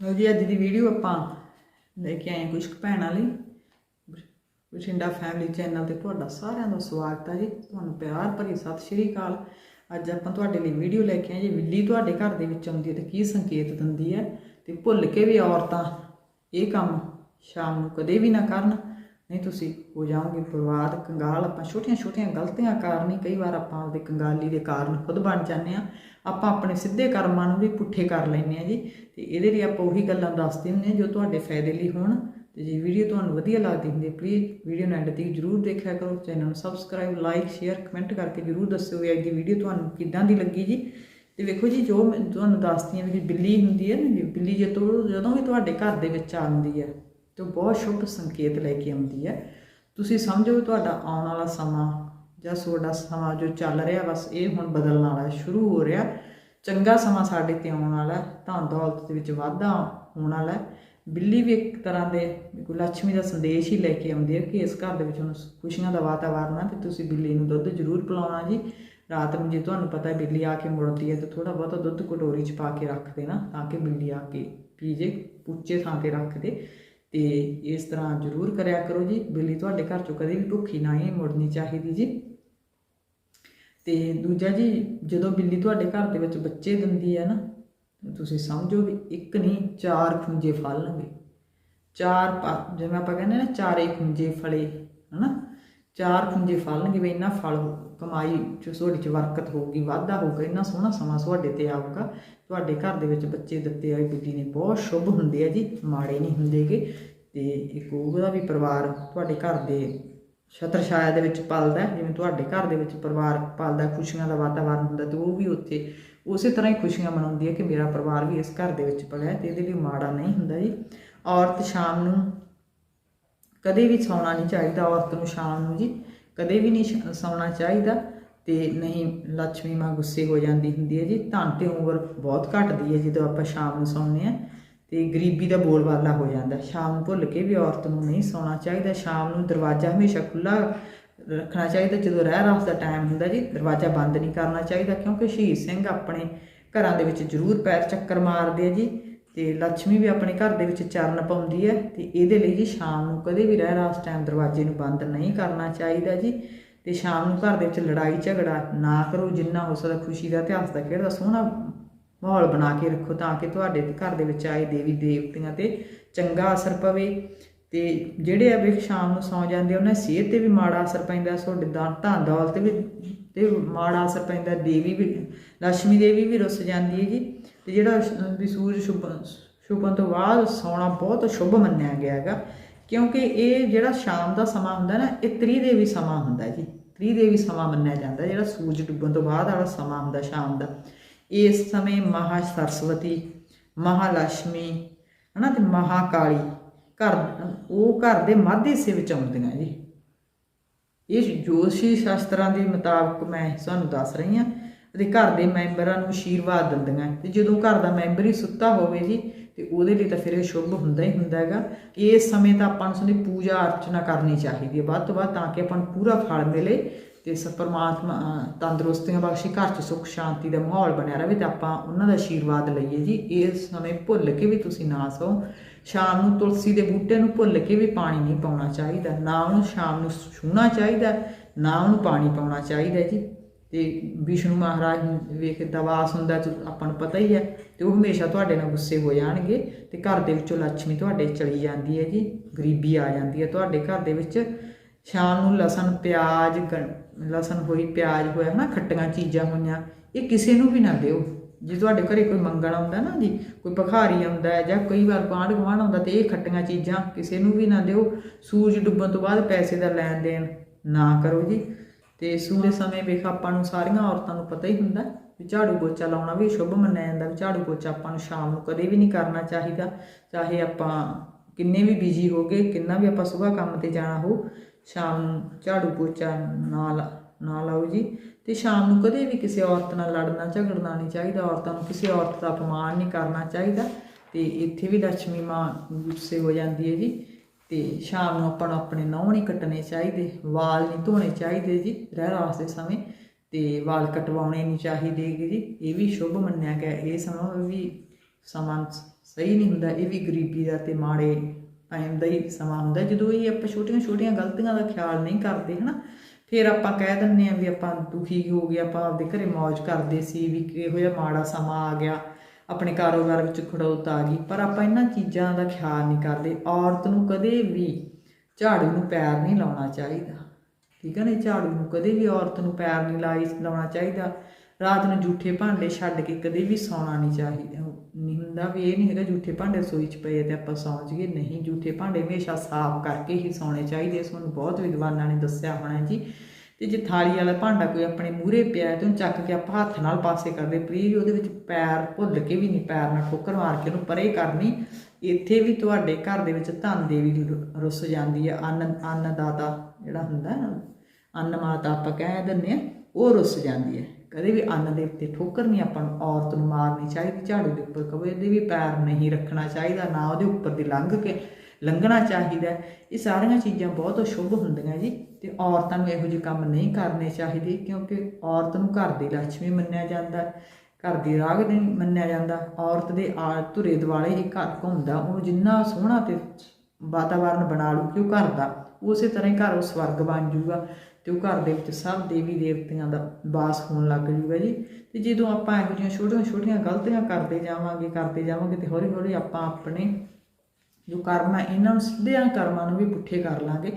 ਲਓ ਜੀ ਅੱਜ ਦੀ ਵੀਡੀਓ ਆਪਾਂ ਲੈ ਕੇ ਆਏ ਹਾਂ ਕੁਝ ਕੁ ਭੈਣਾਂ ਲਈ। ਬਠਿੰਡਾ ਫੈਮਿਲੀ ਚੈਨਲ ਤੇ ਤੁਹਾਡਾ ਸਾਰਿਆਂ ਦਾ ਸਵਾਗਤ ਹੈ ਜੀ। ਤੁਹਾਨੂੰ ਪਿਆਰ ਭਰੀ ਸਤਿ ਸ਼੍ਰੀ ਅਕਾਲ। ਅੱਜ ਆਪਾਂ ਤੁਹਾਡੇ ਲਈ ਵੀਡੀਓ ਲੈ ਕੇ ਆਏ ਜੀ ਬਿੱਲੀ ਤੁਹਾਡੇ ਘਰ ਦੇ ਵਿੱਚ ਆਉਂਦੀ ਹੈ ਤੇ ਕੀ ਸੰਕੇਤ ਦਿੰਦੀ ਹੈ? ਤੇ ਭੁੱਲ ਕੇ ਵੀ ਔਰਤਾਂ ਇਹ ਕੰਮ ਸ਼ਾਮ ਨੂੰ ਕਦੇ ਵੀ ਨਾ ਕਰਨ। ਨਹੀਂ, ਤੁਸੀਂ ਹੋ ਜਾਓਗੇ ਬਰਬਾਦ, ਕੰਗਾਲ। ਆਪਾਂ ਛੋਟੀਆਂ ਛੋਟੀਆਂ ਗਲਤੀਆਂ ਕਾਰਨ ਹੀ ਕਈ ਵਾਰ ਆਪਾਂ ਆਪਦੇ ਕੰਗਾਲੀ ਦੇ ਕਾਰਨ ਖੁਦ ਬਣ ਜਾਂਦੇ ਆ ਆਪਾਂ ਆਪਣੇ ਸਿੱਧੇ ਕਰਮਾਂ ਨੂੰ ਵੀ ਪੁੱਠੇ ਕਰ ਲੈਂਦੇ ਆ ਜੀ। ਤੇ ਇਹਦੇ ਲਈ ਆਪਾਂ ਉਹੀ ਗੱਲਾਂ ਦੱਸਦੇ ਹੁੰਦੇ ਆ ਜੋ ਤੁਹਾਡੇ ਫਾਇਦੇ ਲਈ ਹੋਣ। ਤੇ ਜੇ ਵੀਡੀਓ ਤੁਹਾਨੂੰ ਵਧੀਆ ਲੱਗਦੀ ਹੁੰਦੀ ਹੈ ਪਲੀਜ਼ ਵੀਡੀਓ ਨੂੰ ਐਂਡ ਤੱਕ ਜਰੂਰ ਦੇਖਿਆ ਕਰੋ। ਚੈਨਲ ਨੂੰ ਸਬਸਕ੍ਰਾਈਬ ਲਾਈਕ ਸ਼ੇਅਰ ਕਮੈਂਟ ਕਰਕੇ ਜਰੂਰ ਦੱਸਿਓ ਵੀ ਅੱਜ ਦੀ ਵੀਡੀਓ ਤੁਹਾਨੂੰ ਕਿੱਦਾਂ ਦੀ ਲੱਗੀ ਜੀ। ਤੇ ਵੇਖੋ ਜੀ, ਜੋ ਮੈਂ ਤੁਹਾਨੂੰ ਦੱਸਦੀ ਹਾਂ ਵੀ ਬਿੱਲੀ ਹੁੰਦੀ ਹੈ ਨਾ ਜੀ, ਬਿੱਲੀ ਜਦੋਂ ਜਦੋਂ ਵੀ ਤੁਹਾਡੇ ਘਰ ਦੇ ਵਿੱਚ ਆਉਂਦੀ ਹੈ, ਤੇ ਉਹ ਬਹੁਤ ਸ਼ੁਭ ਸੰਕੇਤ ਲੈ ਕੇ ਆਉਂਦੀ ਹੈ। ਤੁਸੀਂ ਸਮਝੋ ਤੁਹਾਡਾ ਆਉਣ ਵਾਲਾ ਸਮਾਂ ਜਾਂ ਤੁਹਾਡਾ ਸਮਾਂ ਜੋ ਚੱਲ ਰਿਹਾ, ਬਸ ਇਹ ਹੁਣ ਬਦਲਣ ਵਾਲਾ ਸ਼ੁਰੂ ਹੋ ਰਿਹਾ ਚੰਗਾ ਸਮਾਂ ਸਾਡੇ ਤੇ ਆਉਣ ਵਾਲਾ ਹੈ ਧਨ ਦੌਲਤ ਦੇ ਵਿੱਚ ਵਾਧਾ ਹੋਣ ਵਾਲਾ ਬਿੱਲੀ ਵੀ ਇੱਕ ਤਰ੍ਹਾਂ ਦੇ ਕੋਈ ਲక్ష్ਮੀ ਦਾ ਸੰਦੇਸ਼ ਹੀ ਲੈ ਕੇ ਆਉਂਦੀ ਹੈ ਕਿ ਇਸ ਘਰ ਦੇ ਵਿੱਚ ਹੁਣ ਖੁਸ਼ੀਆਂ ਦਾ ਵਾਤਾਵਰਨ ਹੈ ਤੇ ਤੁਸੀਂ ਬਿੱਲੀ ਨੂੰ ਦੁੱਧ ਜ਼ਰੂਰ ਪਿਲਾਉਣਾ ਜੀ। ਰਾਤ ਨੂੰ ਜੇ ਤੁਹਾਨੂੰ ਪਤਾ ਹੈ ਬਿੱਲੀ ਆ ਕੇ ਮੁੜਦੀ ਹੈ, ਤਾਂ ਥੋੜਾ ਬਹੁਤਾ ਦੁੱਧ ਕਟੋਰੀ 'ਚ ਪਾ ਕੇ ਰੱਖ ਦੇਣਾ ਤਾਂ ਕਿ ਬਿੱਲੀ ਆ ਕੇ ਪੀ ਜੇ ਉੱਚੇ ਥਾਂ ਤੇ ਰੱਖ ਦੇ। ਤੇ ਇਸ ਤਰ੍ਹਾਂ ਜ਼ਰੂਰ ਕਰਿਆ ਕਰੋ ਜੀ। ਬਿੱਲੀ ਤੁਹਾਡੇ ਘਰ ਚੋਂ ਕਦੇ ਵੀ ਭੁੱਖੀ ਨਾ ਹੀ ਮੁੜਨੀ ਚਾਹੀਦੀ ਜੀ। ਤੇ ਦੂਜਾ ਜੀ, ਜਦੋਂ ਬਿੱਲੀ ਤੁਹਾਡੇ ਘਰ ਦੇ ਵਿੱਚ ਬੱਚੇ ਦਿੰਦੀ ਹੈ ਨਾ, ਤੁਸੀਂ ਸਮਝੋ ਵੀ ਇੱਕ ਨਹੀਂ, ਚਾਰ ਖੁੰਝੇ ਫਲਣਗੇ ਚਾਰ ਪਾ- ਜਿਵੇਂ ਆਪਾਂ ਕਹਿੰਦੇ ਨਾ, ਚਾਰੇ ਖੁੰਝੇ ਫਲੇ, ਹਨਾ? ਚਾਰ ਖੁੰਝੇ ਫਲਣਗੇ ਵੀ ਇੰਨਾ ਫਲ ਕਮਾਈ ਚ ਤੁਹਾਡੀ ਚ ਬਰਕਤ ਹੋਊਗੀ, ਵਾਧਾ ਹੋਊਗਾ, ਇੰਨਾ ਸੋਹਣਾ ਸਮਾਂ ਤੁਹਾਡੇ ਤੇ ਆਊਗਾ। ਤੁਹਾਡੇ ਘਰ ਦੇ ਵਿੱਚ ਬੱਚੇ ਦਿੱਤੇ ਹੋਏ ਬਿੱਲੀ ਨੇ, ਬਹੁਤ ਸ਼ੁਭ ਹੁੰਦੇ ਆ ਜੀ, ਮਾੜੇ ਨਹੀਂ ਹੁੰਦੇਗੇ। ਤੇ ਇੱਕ ਉਹਦਾ ਵੀ ਪਰਿਵਾਰ ਤੁਹਾਡੇ ਘਰ ਦੇ ਛਤਰ ਛਾਇਆ ਦੇ ਵਿੱਚ ਪਲਦਾ ਜਿਵੇਂ ਤੁਹਾਡੇ ਘਰ ਦੇ ਵਿੱਚ ਪਰਿਵਾਰ ਪਲਦਾ ਖੁਸ਼ੀਆਂ ਦਾ ਵਾਤਾਵਰਨ ਹੁੰਦਾ ਤੇ ਉਹ ਵੀ ਉੱਥੇ ਉਸੇ ਤਰ੍ਹਾਂ ਹੀ ਖੁਸ਼ੀਆਂ ਮਨਾਉਂਦੀ ਹੈ ਕਿ ਮੇਰਾ ਪਰਿਵਾਰ ਵੀ ਇਸ ਘਰ ਦੇ ਵਿੱਚ ਪਲਿਆ ਤੇ ਇਹਦੇ ਲਈ ਮਾੜਾ ਨਹੀਂ ਹੁੰਦਾ ਜੀ। ਔਰਤ ਸ਼ਾਮ ਨੂੰ ਕਦੇ ਵੀ ਸੌਣਾ ਨਹੀਂ ਚਾਹੀਦਾ, ਔਰਤ ਨੂੰ ਸ਼ਾਮ ਨੂੰ ਜੀ ਕਦੇ ਵੀ ਨਹੀਂ ਸੌਣਾ ਚਾਹੀਦਾ ਤੇ ਨਹੀਂ ਲక్ష్ਮੀ ਮਾਂ ਗੁੱਸੇ ਹੋ ਜਾਂਦੀ ਹੁੰਦੀ ਹੈ ਜੀ। ਧਨ ਤੇ ਉਮਰ ਬਹੁਤ ਘਟਦੀ ਹੈ ਜਦੋਂ ਆਪਾਂ ਸ਼ਾਮ ਨੂੰ ਸੌਂਦੇ ਆ ਤੇ ਗਰੀਬੀ ਦਾ ਬੋਲਬਾਲਾ ਹੋ ਜਾਂਦਾ। ਸ਼ਾਮ ਨੂੰ ਭੁੱਲ ਕੇ ਵੀ ਔਰਤ ਨੂੰ ਨਹੀਂ ਸੌਣਾ ਚਾਹੀਦਾ। ਸ਼ਾਮ ਨੂੰ ਦਰਵਾਜ਼ਾ ਹਮੇਸ਼ਾ ਖੁੱਲਾ ਰੱਖਣਾ ਚਾਹੀਦਾ। ਜਦੋਂ ਰਹਿ ਰਾਸ ਦਾ ਟਾਈਮ ਹੁੰਦਾ ਜੀ, ਦਰਵਾਜ਼ਾ ਬੰਦ ਨਹੀਂ ਕਰਨਾ ਚਾਹੀਦਾ ਕਿਉਂਕਿ ਸ਼ਹੀਦ ਸਿੰਘ ਆਪਣੇ ਘਰਾਂ ਦੇ ਵਿੱਚ ਜ਼ਰੂਰ ਪੈਰ ਚੱਕਰ ਮਾਰਦੇ ਆ ਜੀ ਤੇ ਲక్ష్ਮੀ ਵੀ ਆਪਣੇ ਘਰ ਦੇ ਵਿੱਚ ਚਰਨ ਪਾਉਂਦੀ ਹੈ ਤੇ ਇਹਦੇ ਲਈ ਜੀ ਸ਼ਾਮ ਨੂੰ ਕਦੇ ਵੀ ਰਹਿ ਰਾਸ ਟਾਈਮ ਦਰਵਾਜ਼ੇ ਨੂੰ ਬੰਦ ਨਹੀਂ ਕਰਨਾ ਚਾਹੀਦਾ ਜੀ ਤੇ ਸ਼ਾਮ ਨੂੰ ਘਰ ਦੇ ਵਿੱਚ ਲੜਾਈ ਝਗੜਾ ਨਾ ਕਰੋ। ਜਿੰਨਾ ਹੋ ਸਕਦਾ ਖੁਸ਼ੀ ਦਾ ਇਤਿਹਾਸ ਦਾ ਖੇਡ ਦਾ ਸੋਹਣਾ ਮਾਹੌਲ ਬਣਾ ਕੇ ਰੱਖੋ ਤਾਂ ਕਿ ਤੁਹਾਡੇ ਘਰ ਦੇ ਵਿੱਚ ਆਏ ਦੇਵੀ ਦੇਵਤਿਆਂ ਤੇ ਚੰਗਾ ਅਸਰ ਪਵੇ। ਤੇ ਜਿਹੜੇ ਆ ਵੀ ਸ਼ਾਮ ਨੂੰ ਸੌ ਜਾਂਦੇ ਉਹਨਾਂ ਦੀ ਸਿਹਤ ਤੇ ਵੀ ਮਾੜਾ ਅਸਰ ਪੈਂਦਾ, ਤੁਹਾਡੇ ਦਾ ਧਨ ਦੌਲਤ ਤੇ ਵੀ, ਤੇ ਮਾੜਾ ਅਸਰ ਪੈਂਦਾ, ਦੇਵੀ ਵੀ ਲక్ష్ਮੀ ਦੇਵੀ ਵੀ ਰੁੱਸ ਜਾਂਦੀ ਹੈ ਜੀ ਤੇ ਜਿਹੜਾ ਵੀ ਸੂਰਜ ਛੁਪਣ ਛੁਪਣ ਤੋਂ ਬਾਅਦ ਸੌਣਾ ਬਹੁਤ ਸ਼ੁਭ ਮੰਨਿਆ ਗਿਆ ਹੈਗਾ। ਕਿਉਂਕਿ ਇਹ ਜਿਹੜਾ ਸ਼ਾਮ ਦਾ ਸਮਾਂ ਹੁੰਦਾ ਨਾ, ਇਹ ਤ੍ਰਿਦੇਵੀ ਸਮਾਂ ਹੁੰਦਾ ਜੀ। ਤ੍ਰਿਦੇਵੀ ਸਮਾਂ ਮੰਨਿਆ ਜਾਂਦਾ, ਜਿਹੜਾ ਸੂਰਜ ਡੁੱਬਣ ਤੋਂ ਬਾਅਦ ਵਾਲਾ ਸਮਾਂ ਹੁੰਦਾ ਸ਼ਾਮ ਦਾ। ਇਸ ਸਮੇਂ ਮਹਾ ਸਰਸਵਤੀ ਮਹਾਲక్ష్ਮੀ ਹਨਾ ਤੇ ਮਹਾਕਾਲੀ ਘਰ, ਉਹ ਘਰ ਦੇ ਮੱਧ ਹਿੱਸੇ ਵਿੱਚ ਆਉਂਦੀਆਂ ਜੀ। ਇਹ ਜੋਸ਼ੀ ਸ਼ਾਸਤਰਾਂ ਦੇ ਮੁਤਾਬਕ ਮੈਂ ਤੁਹਾਨੂੰ ਦੱਸ ਰਹੀ ਹਾਂ ਤੇ ਘਰ ਦੇ ਮੈਂਬਰਾਂ ਨੂੰ ਆਸ਼ੀਰਵਾਦ ਦਿੰਦੀਆਂ। ਤੇ ਜਦੋਂ ਘਰ ਦਾ ਮੈਂਬਰ ਹੀ ਸੁੱਤਾ ਹੋਵੇ ਜੀ, ਤੇ ਉਹਦੇ ਲਈ ਤਾਂ ਫਿਰ ਇਹ ਸ਼ੁਭ ਹੁੰਦਾ ਹੀ ਹੁੰਦਾ ਹੈਗਾ ਇਸ ਸਮੇਂ ਤਾਂ ਆਪਾਂ ਨੂੰ ਸੁਣੀ ਪੂਜਾ ਅਰਚਨਾ ਕਰਨੀ ਚਾਹੀਦੀ ਹੈ। ਵੱਧ ਤੋਂ ਵੱਧ ਤਾਂ ਕਿ ਆਪਾਂ ਨੂੰ ਪੂਰਾ ਫਲ ਮਿਲੇ ਤੇ ਸ ਪਰਮਾਤਮਾ ਤੰਦਰੁਸਤੀਆਂ ਬਖਸ਼ੇ, ਘਰ 'ਚ ਸੁੱਖ, ਸ਼ਾਂਤੀ ਦਾ ਮਾਹੌਲ ਬਣਿਆ ਰਹੇ ਤੇ ਆਪਾਂ ਉਹਨਾਂ ਦਾ ਆਸ਼ੀਰਵਾਦ ਲਈਏ ਜੀ। ਇਸ ਸਮੇਂ ਭੁੱਲ ਕੇ ਵੀ ਤੁਸੀਂ ਨਾ ਸੋ। ਸ਼ਾਮ ਨੂੰ ਤੁਲਸੀ ਦੇ ਬੂਟੇ ਨੂੰ ਭੁੱਲ ਕੇ ਵੀ ਪਾਣੀ ਨਹੀਂ ਪਾਉਣਾ ਚਾਹੀਦਾ। ਨਾ ਉਹਨੂੰ ਸ਼ਾਮ ਨੂੰ ਛੂਣਾ ਚਾਹੀਦਾ, ਨਾ ਉਹਨੂੰ ਪਾਣੀ ਪਾਉਣਾ ਚਾਹੀਦਾ ਜੀ। ਤੇ ਵਿਸ਼ਨੂੰ ਮਹਾਰਾਜ ਨੂੰ ਵੇਖ ਦਵਾਸ ਹੁੰਦਾ ਆਪਾਂ ਨੂੰ ਪਤਾ ਹੀ ਹੈ ਤੇ ਉਹ ਹਮੇਸ਼ਾ ਤੁਹਾਡੇ ਨਾਲ ਗੁੱਸੇ ਹੋ ਜਾਣਗੇ ਤੇ ਘਰ ਦੇ ਵਿੱਚੋਂ ਲక్ష్ਮੀ ਤੁਹਾਡੇ ਚਲੀ ਜਾਂਦੀ ਹੈ ਜੀ। ਗਰੀਬੀ ਆ ਜਾਂਦੀ ਹੈ ਤੁਹਾਡੇ ਘਰ ਦੇ ਵਿੱਚ। ਸ਼ਾਮ ਨੂੰ ਲਸਣ, ਪਿਆਜ਼ ਲਸਣ ਹੋਈ ਪਿਆਜ਼ ਹੋਇਆ ਹਨਾ, ਖੱਟੀਆਂ ਚੀਜ਼ਾਂ ਹੋਈਆਂ, ਇਹ ਕਿਸੇ ਨੂੰ ਵੀ ਨਾ ਦਿਓ। ਜੇ ਤੁਹਾਡੇ ਘਰੇ ਕੋਈ ਮੰਗਣ ਆਉਂਦਾ ਨਾ ਜੀ, ਕੋਈ ਭਖਾਰੀ ਆਉਂਦਾ ਜਾਂ ਕਈ ਵਾਰ ਗੁਆਂਢ ਗੁਆਂਢ ਆਉਂਦਾ ਤੇ ਇਹ ਖੱਟੀਆਂ ਚੀਜ਼ਾਂ ਕਿਸੇ ਨੂੰ ਵੀ ਨਾ ਦਿਓ ਸੂਰਜ ਡੁੱਬਣ ਤੋਂ ਬਾਅਦ ਪੈਸੇ ਦਾ ਲੈਣ ਦੇਣ ਨਾ ਕਰੋ ਜੀ। ਤੇ ਸੂਰੇ ਸਮੇਂ ਵੇਖ ਆਪਾਂ ਨੂੰ ਸਾਰੀਆਂ ਔਰਤਾਂ ਨੂੰ ਪਤਾ ਹੀ ਹੁੰਦਾ ਵੀ ਝਾੜੂ ਪੋਚਾ ਲਾਉਣਾ ਵੀ ਸ਼ੁਭ ਮੰਨਿਆ ਜਾਂਦਾ, ਵੀ ਝਾੜੂ ਪੋਚਾ ਆਪਾਂ ਨੂੰ ਸ਼ਾਮ ਨੂੰ ਕਦੇ ਵੀ ਨਹੀਂ ਕਰਨਾ ਚਾਹੀਦਾ, ਚਾਹੇ ਆਪਾਂ ਕਿੰਨੇ ਵੀ ਬਿਜ਼ੀ ਹੋਗੇ ਕਿੰਨਾ ਵੀ ਆਪਾਂ ਸਵੇਰ ਕੰਮ ਤੇ ਜਾਣਾ ਹੋ ਸ਼ਾਮ ਨੂੰ ਝਾੜੂ ਪੋਚਾ ਨਾ ਲਾ- ਨਾ ਲਾਓ ਜੀ। ਤੇ ਸ਼ਾਮ ਨੂੰ ਕਦੇ ਵੀ ਕਿਸੇ ਔਰਤ ਨਾਲ ਲੜਨਾ, ਝਗੜਨਾ ਨਹੀਂ ਚਾਹੀਦਾ। ਔਰਤਾਂ ਨੂੰ ਕਿਸੇ ਔਰਤ ਦਾ ਅਪਮਾਨ ਨਹੀਂ ਕਰਨਾ ਚਾਹੀਦਾ। ਤੇ ਇੱਥੇ ਵੀ ਲక్ష్ਮੀ ਮਾਂ ਗੁੱਸੇ ਹੋ ਜਾਂਦੀ ਹੈ ਜੀ। ਤੇ ਸ਼ਾਮ ਨੂੰ ਆਪਾਂ ਨੂੰ ਆਪਣੇ ਨਹੁੰ ਨਹੀਂ ਕੱਟਣੇ ਚਾਹੀਦੇ, ਵਾਲ ਨਹੀਂ ਧੋਣੇ ਚਾਹੀਦੇ ਜੀ, ਰਹਿ ਰਾਸ ਦੇ ਸਮੇਂ। ਤੇ ਵਾਲ ਕਟਵਾਉਣੇ ਨਹੀਂ ਚਾਹੀਦੇ ਜੀ। ਇਹ ਵੀ ਸ਼ੁਭ ਮੰਨਿਆ ਗਿਆ। ਇਹ ਸਮਾਂ ਵੀ ਸਮਾਂ ਸਹੀ ਨਹੀਂ ਹੁੰਦਾ। ਇਹ ਵੀ ਗਰੀਬੀ ਦਾ ਤੇ ਮਾੜੇ ਟਾਈਮ ਦਾ ਹੀ ਸਮਾਂ ਹੁੰਦਾ ਜਦੋਂ ਇਹ ਆਪਾਂ ਛੋਟੀਆਂ ਛੋਟੀਆਂ ਗਲਤੀਆਂ ਦਾ ਖਿਆਲ ਨਹੀਂ ਕਰਦੇ, ਹਨਾ, ਫਿਰ ਆਪਾਂ ਕਹਿ ਦਿੰਨੇ ਆ ਵੀ ਆਪਾਂ ਦੁਖੀ ਹੋ ਗਏ, ਆਪਾਂ ਆਪਦੇ ਘਰੇ ਮौज ਕਰਦੇ ਸੀ ਵੀ ਇਹੋ ਜਿਹਾ ਮਾੜਾ ਸਮਾਂ ਆ ਗਿਆ, ਆਪਣੇ ਕਾਰੋਬਾਰ ਵਿੱਚ ਖੜੋਤ ਆ ਗਈ। ਪਰ ਆਪਾਂ ਇਹਨਾਂ ਚੀਜ਼ਾਂ ਦਾ ਖਿਆਲ ਨਹੀਂ ਕਰਦੇ। ਔਰਤ ਨੂੰ ਕਦੇ ਵੀ ਝਾੜੂ ਨੂੰ ਪੈਰ ਨਹੀਂ ਲਾਉਣਾ ਚਾਹੀਦਾ। ਠੀਕ ਹੈ ਨਾ ਝਾੜੂ ਨੂੰ ਕਦੇ ਵੀ ਔਰਤ ਨੂੰ ਪੈਰ ਨਹੀਂ ਲਾਈ, ਲਾਉਣਾ ਚਾਹੀਦਾ। ਰਾਤ ਨੂੰ ਝੂਠੇ ਭਾਂਡੇ ਛੱਡ ਕੇ ਕਦੇ ਵੀ ਸੌਣਾ ਨਹੀਂ ਚਾਹੀਦਾ। ਨਹੀਂ ਹੁੰਦਾ ਵੀ ਇਹ ਨਹੀਂ ਹੈਗਾ ਝੂਠੇ ਭਾਂਡੇ ਰਸੋਈ 'ਚ ਪਏ ਤੇ ਆਪਾਂ ਸੌਂ ਜਾਈਏ। ਨਹੀਂ ਝੂਠੇ ਭਾਂਡੇ ਹਮੇਸ਼ਾ ਸਾਫ਼ ਕਰਕੇ ਹੀ ਸੌਣੇ ਚਾਹੀਦੇ ਇਸ ਨੂੰ ਬਹੁਤ ਵਿਦਵਾਨਾਂ ਨੇ ਦੱਸਿਆ ਹੋਣਾ ਜੀ। ਤੇ ਜੇ ਥਾਲੀ ਵਾਲਾ ਭਾਂਡਾ ਕੋਈ ਆਪਣੇ ਮੂਹਰੇ ਪਿਆ ਹੈ ਤੇ ਉਹਨੂੰ ਚੱਕ ਕੇ ਆਪਾਂ ਹੱਥ ਨਾਲ ਪਾਸੇ ਕਰਦੇ ਪਲੀਜ਼ ਉਹਦੇ ਵਿੱਚ ਪੈਰ ਭੁੱਲ ਕੇ ਵੀ ਨਹੀਂ, ਪੈਰ ਨਾਲ ਠੋਕਰ ਮਾਰ ਕੇ ਉਹਨੂੰ ਪਰੇ ਕਰਨੀ। ਇੱਥੇ ਵੀ ਤੁਹਾਡੇ ਘਰ ਦੇ ਵਿੱਚ ਧਨ ਦੇਵੀ ਰੁ- ਰੁੱਸ ਜਾਂਦੀ ਹੈ ਅੰਨ ਅੰਨਦਾਤਾ ਜਿਹੜਾ ਹੁੰਦਾ ਨਾ, ਅੰਨ ਮਾਤਾ ਆਪਾਂ ਕਹਿ ਦਿੰਦੇ ਆ, ਉਹ ਰੁੱਸ ਜਾਂਦੀ ਹੈ ਕਦੇ ਵੀ ਅੰਨ ਦੇ ਉੱਤੇ ਠੋਕਰ ਨਹੀਂ ਆਪਾਂ ਨੂੰ, ਔਰਤ ਨੂੰ ਮਾਰਨੀ ਚਾਹੀਦੀ, ਝਾੜੂ ਦੇ ਉੱਪਰ ਕਦੇ ਦੇ ਵੀ ਪੈਰ ਨਹੀਂ ਰੱਖਣਾ ਚਾਹੀਦਾ, ਨਾ ਉਹਦੇ ਉੱਪਰ ਦੀ ਲੰਘ ਕੇ ਲੰਘਣਾ ਚਾਹੀਦਾ ਇਹ ਸਾਰੀਆਂ ਚੀਜ਼ਾਂ ਬਹੁਤ ਅਸ਼ੁਭ ਹੁੰਦੀਆਂ ਜੀ ਤੇ ਔਰਤਾਂ ਨੂੰ ਇਹੋ ਜਿਹੇ ਕੰਮ ਨਹੀਂ ਕਰਨੇ ਚਾਹੀਦੇ ਕਿਉਂਕਿ ਔਰਤ ਨੂੰ ਘਰ ਦੀ ਲక్ష్ਮੀ ਮੰਨਿਆ ਜਾਂਦਾ ਘਰ ਦੀ ਰਾਗ ਮੰਨਿਆ ਜਾਂਦਾ, ਔਰਤ ਦੇ ਆ ਧੁਰੇ ਦੁਆਲੇ ਹੀ ਘਰ ਘੁੰਮਦਾ ਉਹ ਜਿੰਨਾ ਸੋਹਣਾ ਤੇ ਵਾਤਾਵਰਨ ਬਣਾ ਲੂ ਕਿ ਉਹ ਘਰ ਦਾ, ਉਸੇ ਤਰ੍ਹਾਂ ਹੀ ਘਰ ਉਹ ਸਵਰਗ ਬਣ ਜਾਊਗਾ ਤੇ ਉਹ ਘਰ ਦੇ ਵਿੱਚ ਸਭ ਦੇਵੀ ਦੇਵਤਿਆਂ ਦਾ ਵਾਸ ਹੋਣ ਲੱਗ ਜੂਗਾ ਜੀ। ਤੇ ਜਦੋਂ ਆਪਾਂ ਇਹੋ ਜਿਹੀਆਂ ਛੋਟੀਆਂ ਛੋਟੀਆਂ ਗਲਤੀਆਂ ਕਰਦੇ ਜਾਵਾਂਗੇ ਕਰਦੇ ਜਾਵਾਂਗੇ ਤੇ ਹੌਲੀ ਹੌਲੀ ਆਪਾਂ ਆਪਣੇ ਜੋ ਕਰਮ ਹੈ ਇਹਨਾਂ ਨੂੰ ਸਿੱਧਿਆਂ ਕਰਮਾਂ ਨੂੰ ਵੀ ਪੁੱਠੇ ਕਰ ਲਾਂਗੇ।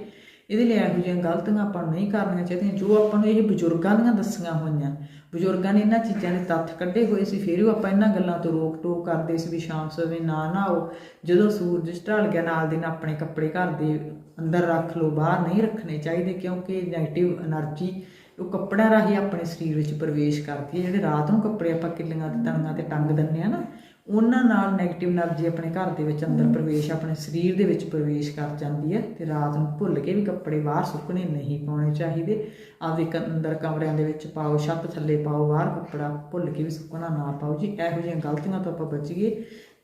ਇਹਦੇ ਲਈ ਇਹੋ ਜਿਹੀਆਂ ਗਲਤੀਆਂ ਆਪਾਂ ਨਹੀਂ ਕਰਨੀਆਂ ਚਾਹੀਦੀਆਂ, ਜੋ ਆਪਾਂ ਨੂੰ ਇਹ ਬਜ਼ੁਰਗਾਂ ਦੀਆਂ ਦੱਸੀਆਂ ਹੋਈਆਂ। ਬਜ਼ੁਰਗਾਂ ਨੇ ਇਹਨਾਂ ਚੀਜ਼ਾਂ ਦੇ ਤੱਥ ਕੱਢੇ ਹੋਏ ਸੀ, ਫਿਰ ਉਹ ਆਪਾਂ ਇਹਨਾਂ ਗੱਲਾਂ ਤੋਂ ਰੋਕ ਟੋਕ ਕਰਦੇ ਸੀ ਵੀ ਸ਼ਾਮ ਸਵੇਰੇ ਨਾ ਨਹਾਓ। ਜਦੋਂ ਸੂਰਜ ਢਲ ਗਿਆ, ਨਾਲ ਦਿਨ ਆਪਣੇ ਕੱਪੜੇ ਘਰ ਦੇ ਅੰਦਰ ਰੱਖ ਲਓ, ਬਾਹਰ ਨਹੀਂ ਰੱਖਣੇ ਚਾਹੀਦੇ, ਕਿਉਂਕਿ ਨੈਗੇਟਿਵ એનર્ਜੀ ਉਹ ਕੱਪੜਿਆਂ ਰਾਹੀਂ ਆਪਣੇ ਸਰੀਰ ਵਿੱਚ ਪ੍ਰਵੇਸ਼ ਕਰਦੀ ਹੈ। ਜਿਹੜੇ ਰਾਤ ਨੂੰ ਕੱਪੜੇ ਆਪਾਂ ਕਿੱਲੀਆਂ ਤੇ ਤਣੀਆਂ ਤੇ ਟੰਗ ਦਿੰਨੇ ਆ ਨਾ ਉਹਨਾਂ ਨਾਲ ਨੈਗੇਟਿਵ એનર્ਜੀ ਆਪਣੇ ਘਰ ਦੇ ਵਿੱਚ ਅੰਦਰ ਪ੍ਰਵੇਸ਼ ਆਪਣੇ ਸਰੀਰ ਦੇ ਵਿੱਚ ਪ੍ਰਵੇਸ਼ ਕਰ ਜਾਂਦੀ ਹੈ ਤੇ ਰਾਤ ਨੂੰ ਭੁੱਲ ਕੇ ਵੀ ਕੱਪੜੇ ਬਾਹਰ ਸੁੱਕਣੇ ਨਹੀਂ ਪਾਉਣੇ ਚਾਹੀਦੇ। ਆ ਆਪਦੇ ਅੰਦਰ ਕਮਰਿਆਂ ਦੇ ਵਿੱਚ ਪਾਓ ਛੱਤ ਥੱਲੇ ਪਾਓ ਬਾਹਰ ਕੱਪੜਾ ਭੁੱਲ ਕੇ ਵੀ ਸੁੱਕਣਾ ਨਾ ਪਾਓ ਜੀ। ਇਹੋ ਜਿਹੀਆਂ ਗਲਤੀਆਂ ਤੋਂ ਆਪਾਂ ਬਚੀਏ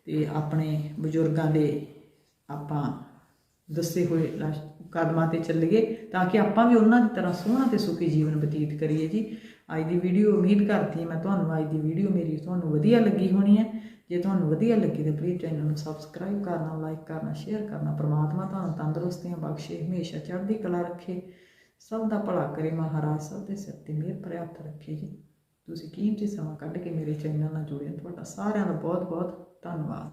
ਤੇ ਆਪਣੇ ਬਜ਼ੁਰਗਾਂ ਦੇ ਆਪਾਂ ਦੱਸੇ ਹੋਏ ਕਦਮਾਂ ਤੇ ਚੱਲੀਏ ਤਾਂ ਕਿ ਆਪਾਂ ਵੀ ਉਹਨਾਂ ਦੀ ਤਰ੍ਹਾਂ ਸੋਹਣਾ ਤੇ ਸੁਖੀ ਜੀਵਨ ਬਤੀਤ ਕਰੀਏ ਜੀ। ਅੱਜ ਦੀ ਵੀਡੀਓ ਉਮੀਦ ਕਰਦੀ ਮੈਂ ਤੁਹਾਨੂੰ ਅੱਜ ਦੀ ਵੀਡੀਓ ਮੇਰੀ ਤੁਹਾਨੂੰ ਵਧੀਆ ਲੱਗੀ ਹੋਣੀ ਹੈ। ਜੇ ਤੁਹਾਨੂੰ ਵਧੀਆ ਲੱਗੀ ਤਾਂ ਪਲੀਜ਼ ਚੈਨਲ ਨੂੰ ਸਬਸਕ੍ਰਾਈਬ ਕਰਨਾ ਲਾਈਕ ਕਰਨਾ ਸ਼ੇਅਰ ਕਰਨਾ। ਪ੍ਰਮਾਤਮਾ ਤੁਹਾਨੂੰ ਤੰਦਰੁਸਤੀਆਂ ਬਖਸ਼ੇ, ਹਮੇਸ਼ਾ ਚੜ੍ਹਦੀ ਕਲਾ ਰੱਖੇ। ਸਭ ਦਾ ਭਲਾ ਕਰੇ ਮਹਾਰਾਜ, ਸਭ ਦੇ ਸਿਰ ਤੇ ਮਿਹਰ ਭਰਿਆ ਰੱਖੇ ਜੀ। ਤੁਸੀਂ ਕੀਮਤੀ ਸਮਾਂ ਕੱਢ ਕੇ ਮੇਰੇ ਚੈਨਲ ਨਾਲ ਜੁੜੇ ਤੁਹਾਡਾ ਸਾਰਿਆਂ ਦਾ ਬਹੁਤ ਬਹੁਤ ਧੰਨਵਾਦ।